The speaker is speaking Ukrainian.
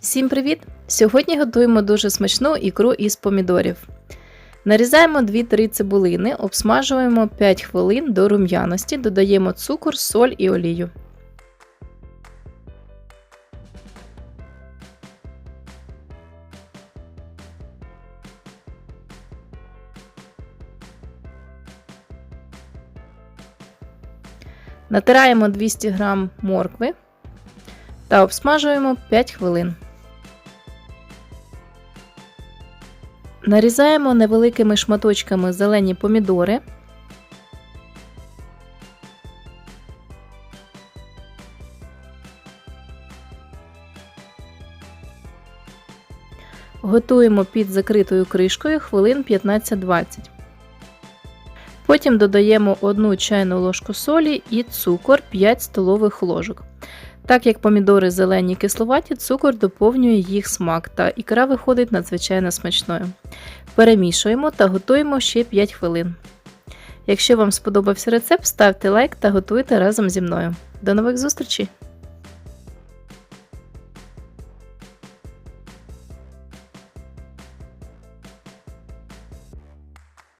Всім привіт! Сьогодні готуємо дуже смачну ікру із помідорів. Нарізаємо 2-3 цибулини, обсмажуємо 5 хвилин до рум'яності, додаємо цукор, соль і олію. Натираємо 200 г моркви та обсмажуємо 5 хвилин. Нарізаємо невеликими шматочками зелені помідори. Готуємо під закритою кришкою хвилин 15-20. Потім додаємо 1 чайну ложку солі і цукор 5 столових ложок. Так як помідори зелені кисловаті, цукор доповнює їх смак, та ікра виходить надзвичайно смачною. Перемішуємо та готуємо ще 5 хвилин. Якщо вам сподобався рецепт, ставте лайк та готуйте разом зі мною. До нових зустрічей!